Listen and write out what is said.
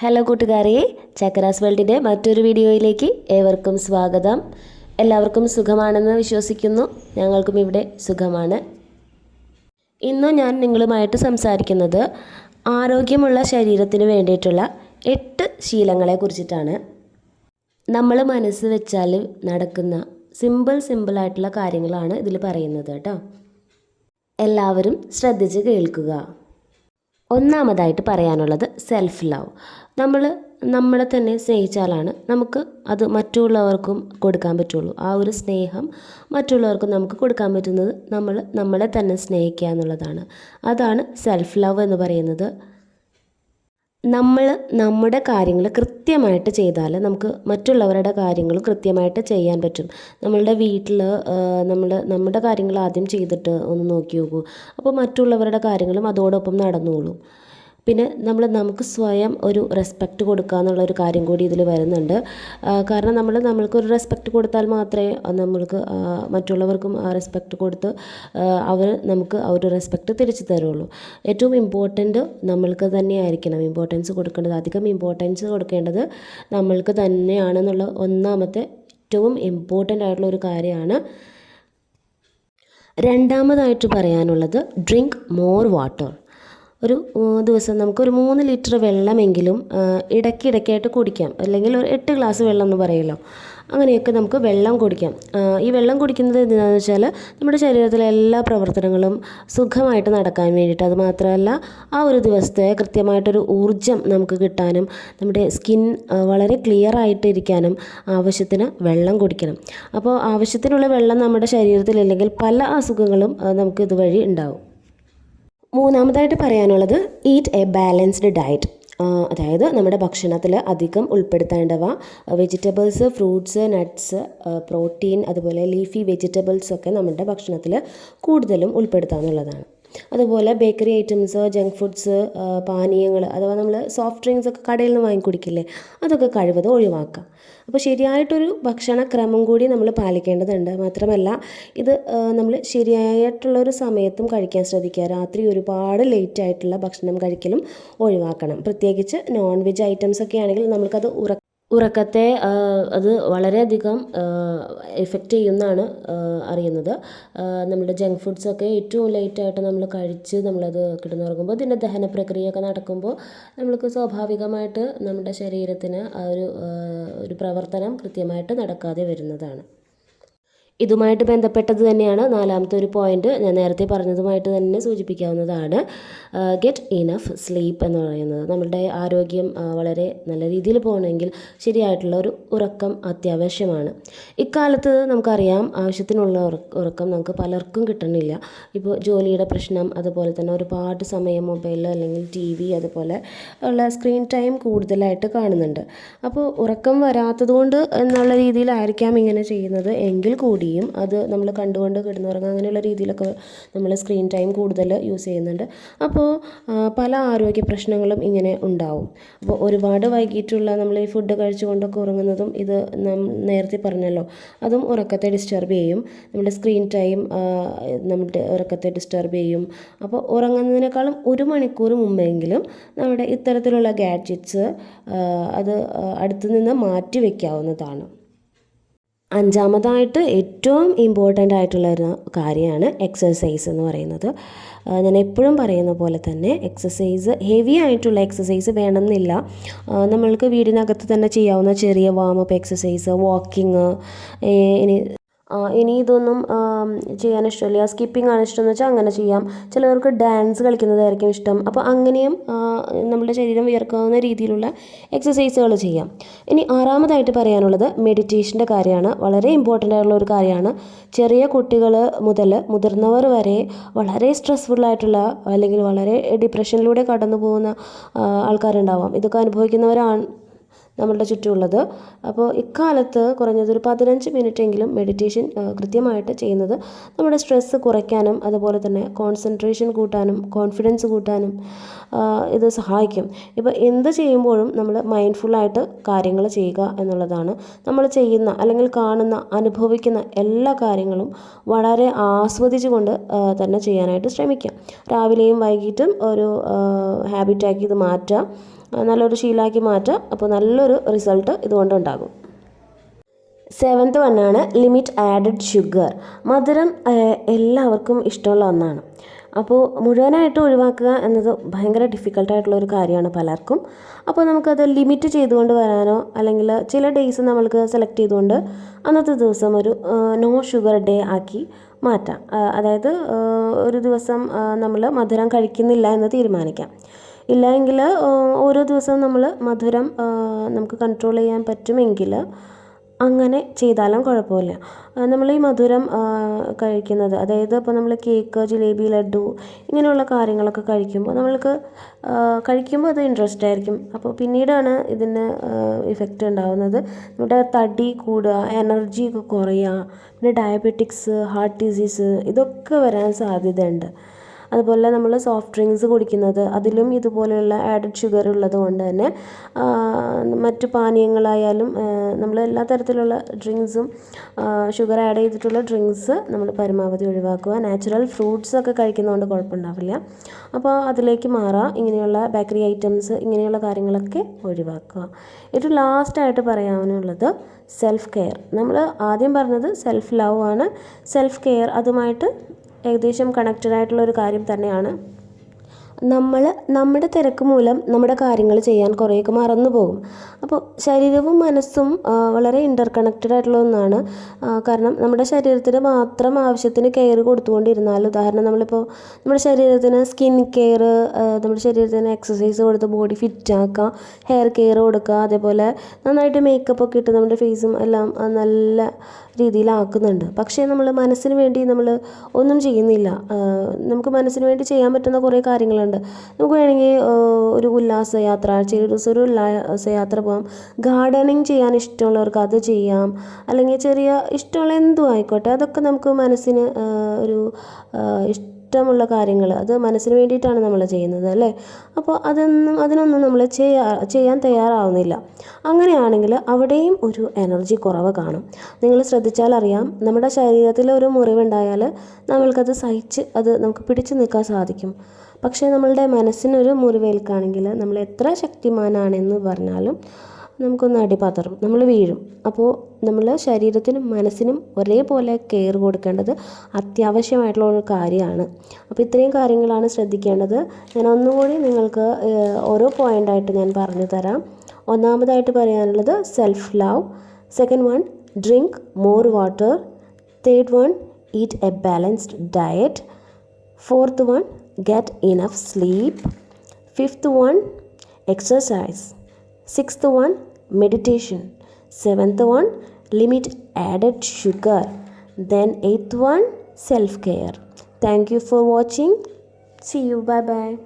Hello കൂട്ടുകാരെ ചക്കരാസ് വേൾഡിന്റെ മറ്റൊരു വീഡിയോയിലേക്ക് ഏവർക്കും സ്വാഗതം. എല്ലാവർക്കും സുഖമാണെന്ന് വിശ്വസിക്കുന്നു. ഞങ്ങൾക്കും ഇവിടെ സുഖമാണ്. ഇന്ന് ഞാൻ നിങ്ങളുമായിട്ട് സംസാരിക്കുന്നത് ആരോഗ്യമുള്ള ശരീരത്തിന് വേണ്ടിയിട്ടുള്ള എട്ട് ശീലങ്ങളെ കുറിച്ചിട്ടാണ്. നമ്മൾ മനസ്സ് വെച്ചാൽ നടക്കുന്ന സിമ്പിൾ സിമ്പിളായിട്ടുള്ള കാര്യങ്ങളാണ് ഇതിൽ പറയുന്നത് കേട്ടോ. എല്ലാവരും ശ്രദ്ധിച്ച് കേൾക്കുക. ഒന്നാമതായിട്ട് പറയാനുള്ളത് സെൽഫ് ലവ് നമ്മൾ നമ്മളെ തന്നെ സ്നേഹിച്ചാലാണ് നമുക്ക് അത് മറ്റുള്ളവർക്കും കൊടുക്കാൻ പറ്റുള്ളൂ. ആ ഒരു സ്നേഹം മറ്റുള്ളവർക്കും നമുക്ക് കൊടുക്കാൻ പറ്റുന്നത് നമ്മൾ നമ്മളെ തന്നെ സ്നേഹിക്കുക എന്നുള്ളതാണ്. അതാണ് സെൽഫ് ലവ് എന്ന് പറയുന്നത്. നമ്മൾ നമ്മുടെ കാര്യങ്ങൾ കൃത്യമായിട്ട് ചെയ്താൽ നമുക്ക് മറ്റുള്ളവരുടെ കാര്യങ്ങളും കൃത്യമായിട്ട് ചെയ്യാൻ പറ്റും. നമ്മളുടെ വീട്ടിൽ നമ്മൾ നമ്മുടെ കാര്യങ്ങൾ ആദ്യം ചെയ്തിട്ട് ഒന്ന് നോക്കി നോക്കൂ. അപ്പോൾ മറ്റുള്ളവരുടെ കാര്യങ്ങളും അതോടൊപ്പം നടന്നോളും. പിന്നെ നമ്മൾ നമുക്ക് സ്വയം ഒരു റെസ്പെക്റ്റ് കൊടുക്കുക എന്നുള്ള ഒരു കാര്യം കൂടി ഇതിൽ വരുന്നുണ്ട്. കാരണം നമ്മൾ നമ്മൾക്കൊരു റെസ്പെക്റ്റ് കൊടുത്താൽ മാത്രമേ നമ്മൾക്ക് മറ്റുള്ളവർക്കും ആ റെസ്പെക്റ്റ് കൊടുത്ത് അവർ നമുക്ക് ആ ഒരു റെസ്പെക്റ്റ് തിരിച്ചു തരുള്ളൂ. ഏറ്റവും ഇമ്പോർട്ടന്റ് നമ്മൾക്ക് തന്നെയായിരിക്കണം ഇമ്പോർട്ടൻസ് കൊടുക്കേണ്ടത് അധികം ഇമ്പോർട്ടൻസ് കൊടുക്കേണ്ടത് നമ്മൾക്ക് തന്നെയാണെന്നുള്ള ഒന്നാമത്തെ ഏറ്റവും ഇമ്പോർട്ടന്റ് ആയിട്ടുള്ള ഒരു കാര്യമാണ്. രണ്ടാമതായിട്ട് പറയാനുള്ളത് ഡ്രിങ്ക് മോർ വാട്ടർ ഒരു ദിവസം നമുക്ക് ഒരു മൂന്ന് ലിറ്റർ വെള്ളമെങ്കിലും ഇടയ്ക്കിടയ്ക്കായിട്ട് കുടിക്കാം. അല്ലെങ്കിൽ ഒരു എട്ട് ഗ്ലാസ് വെള്ളം എന്ന് പറയുമല്ലോ അങ്ങനെയൊക്കെ നമുക്ക് വെള്ളം കുടിക്കാം. ഈ വെള്ളം കുടിക്കുന്നത് എന്താണെന്ന് വെച്ചാൽ നമ്മുടെ ശരീരത്തിലെ എല്ലാ പ്രവർത്തനങ്ങളും സുഖമായിട്ട് നടക്കാൻ വേണ്ടിയിട്ട് അത് മാത്രമല്ല ആ ഒരു ദിവസത്തെ കൃത്യമായിട്ടൊരു ഊർജം നമുക്ക് കിട്ടാനും നമ്മുടെ സ്കിൻ വളരെ ക്ലിയർ ആയിട്ടിരിക്കാനും ആവശ്യത്തിന് വെള്ളം കുടിക്കണം. അപ്പോൾ ആവശ്യത്തിനുള്ള വെള്ളം നമ്മുടെ ശരീരത്തിൽ ശരീരത്തിലില്ലെങ്കിൽ പല അസുഖങ്ങളും നമുക്ക് ഇതുവഴി ഉണ്ടാവും. മൂന്നാമതായിട്ട് പറയാനുള്ളത് ഈറ്റ് എ ബാലൻസ്ഡ് ഡയറ്റ് അതായത് നമ്മുടെ ഭക്ഷണത്തിൽ അധികം ഉൾപ്പെടുത്തേണ്ടവ വെജിറ്റബിൾസ് ഫ്രൂട്ട്സ് നട്ട്സ് പ്രോട്ടീൻ അതുപോലെ ലീഫി വെജിറ്റബിൾസ് ഒക്കെ നമ്മുടെ ഭക്ഷണത്തിൽ കൂടുതലും ഉൾപ്പെടുത്താമെന്നുള്ളതാണ് അതുപോലെ ബേക്കറി ഐറ്റംസ് ജങ്ക് ഫുഡ്സ് പാനീയങ്ങൾ അഥവാ നമ്മൾ സോഫ്റ്റ് ഡ്രിങ്ക്സ് ഒക്കെ കടയിൽ നിന്ന് വാങ്ങിക്കുടിക്കില്ലേ അതൊക്കെ കഴിവതും ഒഴിവാക്കാം. അപ്പോൾ ശരിയായിട്ടൊരു ഭക്ഷണക്രമം കൂടി നമ്മൾ പാലിക്കേണ്ടതുണ്ട്. മാത്രമല്ല ഇത് നമ്മൾ ശരിയായിട്ടുള്ളൊരു സമയത്തും കഴിക്കാൻ ശ്രദ്ധിക്കുക. രാത്രി ഒരുപാട് ലേറ്റ് ആയിട്ടുള്ള ഭക്ഷണം കഴിക്കലും ഒഴിവാക്കണം. പ്രത്യേകിച്ച് നോൺ വെജ് ഐറ്റംസ് ഒക്കെ ആണെങ്കിൽ നമ്മൾക്കത് ഉറ ഉറക്കത്തെ അത് വളരെയധികം എഫക്റ്റ് ചെയ്യുമെന്നാണ് അറിയുന്നത്. നമ്മുടെ ജങ്ക് ഫുഡ്സൊക്കെ ഏറ്റവും ലേറ്റായിട്ട് നമ്മൾ കഴിച്ച് നമ്മളത് കിടന്നുറങ്ങുമ്പോൾ ഇതിന്റെ ദഹന പ്രക്രിയയൊക്കെ നടക്കുമ്പോൾ നമ്മൾക്ക് സ്വാഭാവികമായിട്ട് നമ്മുടെ ശരീരത്തിന് ആ ഒരു ഒരു പ്രവർത്തനം കൃത്യമായിട്ട് നടക്കാതെ വരുന്നതാണ്. ഇതുമായിട്ട് ബന്ധപ്പെട്ടത് തന്നെയാണ് നാലാമത്തെ ഒരു പോയിന്റ് ഞാൻ നേരത്തെ പറഞ്ഞതുമായിട്ട് തന്നെ സൂചിപ്പിക്കാവുന്നതാണ്. ഗെറ്റ് ഇനഫ് സ്ലീപ്പ് എന്ന് പറയുന്നത്. നമ്മളുടെ ആരോഗ്യം വളരെ നല്ല രീതിയിൽ പോകണമെങ്കിൽ ശരിയായിട്ടുള്ള ഒരു ഉറക്കം അത്യാവശ്യമാണ്. ഇക്കാലത്ത് നമുക്കറിയാം ആവശ്യത്തിനുള്ള ഉറക്കം നമുക്ക് പലർക്കും കിട്ടണില്ല. ഇപ്പോൾ ജോലിയുടെ പ്രശ്നം അതുപോലെ തന്നെ ഒരുപാട് സമയം മൊബൈലിൽ അല്ലെങ്കിൽ ടി വി അതുപോലെ ഉള്ള സ്ക്രീൻ ടൈം കൂടുതലായിട്ട് കാണുന്നുണ്ട്. അപ്പോൾ ഉറക്കം വരാത്തതുകൊണ്ട് എന്നുള്ള രീതിയിലായിരിക്കാം ഇങ്ങനെ ചെയ്യുന്നത്. എങ്കിൽ കൂടിയും അത് നമ്മൾ കണ്ടുകൊണ്ട് കിടന്നുറങ്ങുക. അങ്ങനെയുള്ള രീതിയിലൊക്കെ നമ്മൾ സ്ക്രീൻ ടൈം കൂടുതൽ യൂസ് ചെയ്യുന്നുണ്ട്. അപ്പോൾ പല ആരോഗ്യ പ്രശ്നങ്ങളും ഇങ്ങനെ ഉണ്ടാവും. അപ്പോൾ ഒരുപാട് വൈകിട്ടുള്ള നമ്മൾ ഈ ഫുഡ് കഴിച്ചുകൊണ്ടൊക്കെ ഉറങ്ങുന്നതും ഇത് നേരത്തെ പറഞ്ഞല്ലോ. അതും ഉറക്കത്തെ ഡിസ്റ്റർബ് ചെയ്യും. നമ്മുടെ സ്ക്രീൻ ടൈം നമ്മുടെ ഉറക്കത്തെ ഡിസ്റ്റർബ് ചെയ്യും. അപ്പോൾ ഉറങ്ങുന്നതിനേക്കാളും ഒരു മണിക്കൂർ മുമ്പെങ്കിലും നമ്മുടെ ഇത്തരത്തിലുള്ള ഗാഡ്ജറ്റ്സ് അത് അടുത്ത് നിന്ന് മാറ്റി വയ്ക്കാവുന്നതാണ് അഞ്ചാമതായിട്ട് ഏറ്റവും ഇമ്പോർട്ടന്റ് ആയിട്ടുള്ള ഒരു കാര്യമാണ് എക്സസൈസ് എന്ന് പറയുന്നത്. ഞാൻ എപ്പോഴും പറയുന്ന പോലെ തന്നെ എക്സസൈസ് ഹെവി ആയിട്ടുള്ള എക്സസൈസ് വേണമെന്നില്ല. നമ്മൾക്ക് വീടിനകത്ത് തന്നെ ചെയ്യാവുന്ന ചെറിയ വാമപ്പ് എക്സസൈസ് വാക്കിങ് ഇനി ഇനി ഇതൊന്നും ചെയ്യാൻ ഇഷ്ടമില്ല. സ്കിപ്പിംഗ് ആണ് ഇഷ്ടം എന്ന് വെച്ചാൽ അങ്ങനെ ചെയ്യാം. ചിലവർക്ക് ഡാൻസ് കളിക്കുന്നതായിരിക്കും ഇഷ്ടം. അപ്പോൾ അങ്ങനെയും നമ്മുടെ ശരീരം വിയർക്കാവുന്ന രീതിയിലുള്ള എക്സസൈസുകൾ ചെയ്യാം. ഇനി ആറാമതായിട്ട് പറയാനുള്ളത് മെഡിറ്റേഷന്റെ കാര്യമാണ്. വളരെ ഇമ്പോർട്ടന്റ് ആയിട്ടുള്ള ഒരു കാര്യമാണ്. ചെറിയ കുട്ടികൾ മുതൽ മുതിർന്നവർ വരെ വളരെ സ്ട്രെസ്ഫുൾ ആയിട്ടുള്ള അല്ലെങ്കിൽ വളരെ ഡിപ്രഷനിലൂടെ കടന്നു പോകുന്ന ആൾക്കാരുണ്ടാവാം. ഇതൊക്കെ അനുഭവിക്കുന്നവരാണ് നമ്മളുടെ ചുറ്റുമുള്ളത്. അപ്പോൾ ഇക്കാലത്ത് കുറഞ്ഞതൊരു പതിനഞ്ച് മിനിറ്റ് എങ്കിലും മെഡിറ്റേഷൻ കൃത്യമായിട്ട് ചെയ്യുന്നത് നമ്മുടെ സ്ട്രെസ്സ് കുറയ്ക്കാനും അതുപോലെ തന്നെ കോൺസെൻട്രേഷൻ കൂട്ടാനും കോൺഫിഡൻസ് കൂട്ടാനും ഇത് സഹായിക്കും. ഇപ്പോൾ എന്ത് ചെയ്യുമ്പോഴും നമ്മൾ മൈൻഡ്ഫുള്ളായിട്ട് കാര്യങ്ങൾ ചെയ്യുക എന്നുള്ളതാണ്. നമ്മൾ ചെയ്യുന്ന അല്ലെങ്കിൽ കാണുന്ന അനുഭവിക്കുന്ന എല്ലാ കാര്യങ്ങളും വളരെ ആസ്വദിച്ചുകൊണ്ട് കൊണ്ട് തന്നെ ചെയ്യാനായിട്ട് ശ്രമിക്കാം രാവിലെയും വൈകിട്ടും ഒരു ഹാബിറ്റാക്കി ഇത് മാറ്റുക. നല്ലൊരു ശീലാക്കി മാറ്റാം. അപ്പോൾ നല്ലൊരു റിസൾട്ട് ഇതുകൊണ്ട് ഉണ്ടാകും. സെവൻത്ത് വണ്ണാണ് ലിമിറ്റ് ആഡഡ് ഷുഗർ മധുരം എല്ലാവർക്കും ഇഷ്ടമുള്ള ഒന്നാണ്. അപ്പോൾ മുഴുവനായിട്ട് ഒഴിവാക്കുക എന്നത് ഭയങ്കര ഡിഫിക്കൽട്ടായിട്ടുള്ള ഒരു കാര്യമാണ് പലർക്കും. അപ്പോൾ നമുക്കത് ലിമിറ്റ് ചെയ്തുകൊണ്ട് വരാനോ അല്ലെങ്കിൽ ചില ഡേയ്സ് നമ്മൾക്ക് സെലക്ട് ചെയ്തുകൊണ്ട് അന്നത്തെ ദിവസം ഒരു നോ ഷുഗർ ഡേ ആക്കി മാറ്റാം. അതായത് ഒരു ദിവസം നമ്മൾ മധുരം കഴിക്കുന്നില്ല എന്ന് തീരുമാനിക്കാം. ഇല്ല എങ്കിൽ ഓരോ ദിവസവും നമ്മൾ മധുരം നമുക്ക് കൺട്രോൾ ചെയ്യാൻ പറ്റുമെങ്കിൽ അങ്ങനെ ചെയ്താലും കുഴപ്പമില്ല. നമ്മൾ ഈ മധുരം കഴിക്കുന്നത് അതായത് ഇപ്പോൾ നമ്മൾ കേക്ക് ജിലേബി ലഡു ഇങ്ങനെയുള്ള കാര്യങ്ങളൊക്കെ കഴിക്കുമ്പോൾ നമ്മൾക്ക് കഴിക്കുമ്പോൾ അത് ഇൻട്രസ്റ്റ് ആയിരിക്കും. അപ്പോൾ പിന്നീടാണ് ഇതിന് ഇഫക്റ്റ് ഉണ്ടാകുന്നത് നമ്മുടെ തടി കൂടുക എനർജി ഒക്കെ കുറയുക പിന്നെ ഡയബറ്റിക്സ് ഹാർട്ട് ഡിസീസ് ഇതൊക്കെ വരാൻ സാധ്യതയുണ്ട്. അതുപോലെ നമ്മൾ സോഫ്റ്റ് ഡ്രിങ്ക്സ് കുടിക്കുന്നത് അതിലും ഇതുപോലെയുള്ള ആഡഡ് ഷുഗർ ഉള്ളത് കൊണ്ട് തന്നെ മറ്റ് പാനീയങ്ങളായാലും നമ്മൾ എല്ലാ തരത്തിലുള്ള ഡ്രിങ്ക്സും ഷുഗർ ആഡ് ചെയ്തിട്ടുള്ള ഡ്രിങ്ക്സ് നമ്മൾ പരമാവധി ഒഴിവാക്കുക. നാച്ചുറൽ ഫ്രൂട്ട്സ് ഒക്കെ കഴിക്കുന്നതുകൊണ്ട് കുഴപ്പമുണ്ടാവില്ല. അപ്പോൾ അതിലേക്ക് മാറാം ഇങ്ങനെയുള്ള ബേക്കറി ഐറ്റംസ് ഇങ്ങനെയുള്ള കാര്യങ്ങളൊക്കെ ഒഴിവാക്കുക. ഏറ്റവും ലാസ്റ്റായിട്ട് പറയാനുള്ളത് സെൽഫ് കെയർ നമ്മൾ ആദ്യം പറഞ്ഞത് സെൽഫ് ലവ് ആണ്. സെൽഫ് കെയർ അതുമായിട്ട് ഏകദേശം കണക്റ്റഡ് ആയിട്ടുള്ള ഒരു കാര്യം തന്നെയാണ്. നമ്മൾ നമ്മുടെ തിരക്ക് മൂലം നമ്മുടെ കാര്യങ്ങൾ ചെയ്യാൻ കുറേയൊക്കെ മറന്നു പോകും. അപ്പോൾ ശരീരവും മനസ്സും വളരെ ഇന്റർ കണക്റ്റഡ് ആയിട്ടുള്ള ഒന്നാണ്. കാരണം നമ്മുടെ ശരീരത്തിന് മാത്രം ആവശ്യത്തിന് കെയർ കൊടുത്തുകൊണ്ടിരുന്നാൽ ഉദാഹരണം നമ്മളിപ്പോൾ നമ്മുടെ ശരീരത്തിന് സ്കിൻ കെയർ നമ്മുടെ ശരീരത്തിന് എക്സസൈസ് കൊടുത്ത് ബോഡി ഫിറ്റ് ആക്കുക ഹെയർ കെയർ കൊടുക്കുക അതേപോലെ നന്നായിട്ട് മേക്കപ്പ് ഒക്കെ ഇട്ട് നമ്മുടെ ഫേസും എല്ലാം നല്ല രീതിയിലാക്കുന്നുണ്ട് പക്ഷേ നമ്മൾ മനസ്സിന് വേണ്ടി നമ്മൾ ഒന്നും ചെയ്യുന്നില്ല. നമുക്ക് മനസ്സിന് വേണ്ടി ചെയ്യാൻ പറ്റുന്ന കുറേ കാര്യങ്ങളുണ്ട്. നമുക്ക് വേണമെങ്കിൽ ഒരു ഉല്ലാസയാത്ര ചെറിയ ഒരു ദിവസം ഒരു ഉല്ലാസയാത്ര പോകാം. ഗാർഡനിങ് ചെയ്യാൻ ഇഷ്ടമുള്ളവർക്ക് അത് ചെയ്യാം. അല്ലെങ്കിൽ ചെറിയ ഇഷ്ടമുള്ള എന്തും ആയിക്കോട്ടെ അതൊക്കെ നമുക്ക് മനസ്സിന് ഒരു ഇഷ്ടമുള്ള കാര്യങ്ങൾ അത് മനസ്സിന് വേണ്ടിയിട്ടാണ് നമ്മൾ ചെയ്യുന്നത് അല്ലേ? അപ്പോൾ അതൊന്നും അതിനൊന്നും നമ്മൾ ചെയ്യാ ചെയ്യാൻ തയ്യാറാവുന്നില്ല. അങ്ങനെയാണെങ്കിൽ അവിടെയും ഒരു എനർജി കുറവ് കാണും. നിങ്ങൾ ശ്രദ്ധിച്ചാൽ അറിയാം നമ്മുടെ ശരീരത്തിൽ ഒരു മുറിവുണ്ടായാൽ നമ്മൾക്കത് സഹിച്ച് അത് നമുക്ക് പിടിച്ചു നിൽക്കാൻ സാധിക്കും. പക്ഷേ നമ്മളുടെ മനസ്സിനൊരു മുറിവേൽക്കുകയാണെങ്കിൽ നമ്മൾ എത്ര ശക്തിമാനാണെന്ന് പറഞ്ഞാലും നമുക്കൊന്ന് അടിപതറും. നമ്മൾ വീഴും. അപ്പോൾ നമ്മൾ ശരീരത്തിനും മനസ്സിനും ഒരേപോലെ കെയർ കൊടുക്കേണ്ടത് അത്യാവശ്യമായിട്ടുള്ള ഒരു കാര്യമാണ്. അപ്പോൾ ഇത്രയും കാര്യങ്ങളാണ് ശ്രദ്ധിക്കേണ്ടത്. ഞാൻ ഒന്നുകൂടി നിങ്ങൾക്ക് ഓരോ പോയിന്റായിട്ട് ഞാൻ പറഞ്ഞു തരാം. ഒന്നാമതായിട്ട് പറയാനുള്ളത് self love second one drink more water third one eat a balanced diet fourth one get enough sleep. Fifth one, exercise. Sixth one, meditation. Seventh one, limit added sugar. Then eighth one, self care. Thank you for watching. See you. Bye bye.